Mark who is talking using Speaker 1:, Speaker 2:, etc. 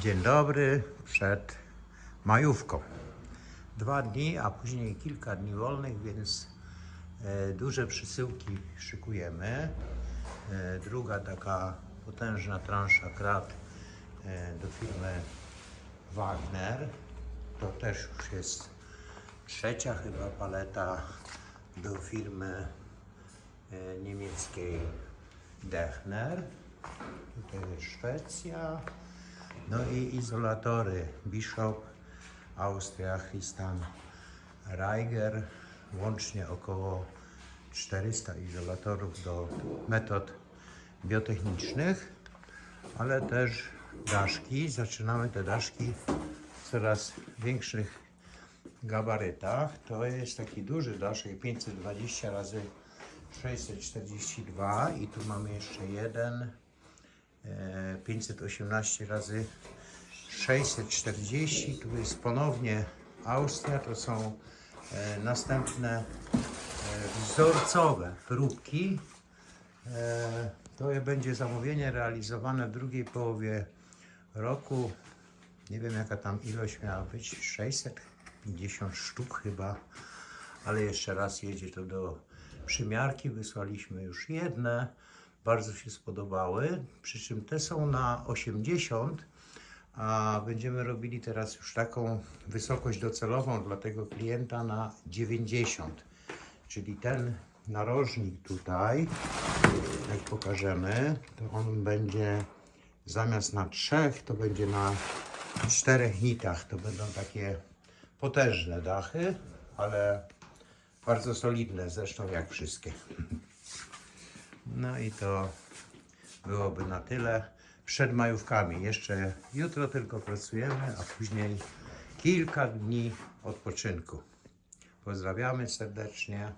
Speaker 1: Dzień dobry przed majówką. Dwa dni, a później kilka dni wolnych, więc e, duże przesyłki szykujemy. E, druga taka potężna transza krat e, do firmy Wagner. To też już jest trzecia chyba paleta do firmy niemieckiej Dechner. Tutaj jest Szwecja. No i izolatory Bishop, Austria, Christian Reiger. Łącznie około 400 izolatorów do metod biotechnicznych, ale też daszki. Zaczynamy te daszki w coraz większych gabarytach. To jest taki duży daszek 520 razy 642 i tu mamy jeszcze jeden 518 razy 640. Tu jest ponownie Austria. To są e, następne e, wzorcowe próbki. E, to będzie zamówienie realizowane w drugiej połowie roku. Nie wiem jaka tam ilość miała być, 650 sztuk chyba, ale jeszcze raz jedzie to do przymiarki. Wysłaliśmy już jedne, bardzo się spodobały, przy czym te są na 80, a będziemy robili teraz już taką wysokość docelową dla tego klienta na 90. Czyli ten narożnik tutaj, jak pokażemy, to on będzie zamiast na trzech, to będzie na czterech nitach. To będą takie potężne dachy, ale bardzo solidne, zresztą jak wszystkie. No i to byłoby na tyle przed majówkami. Jeszcze jutro tylko pracujemy, a później kilka dni odpoczynku. Pozdrawiamy serdecznie.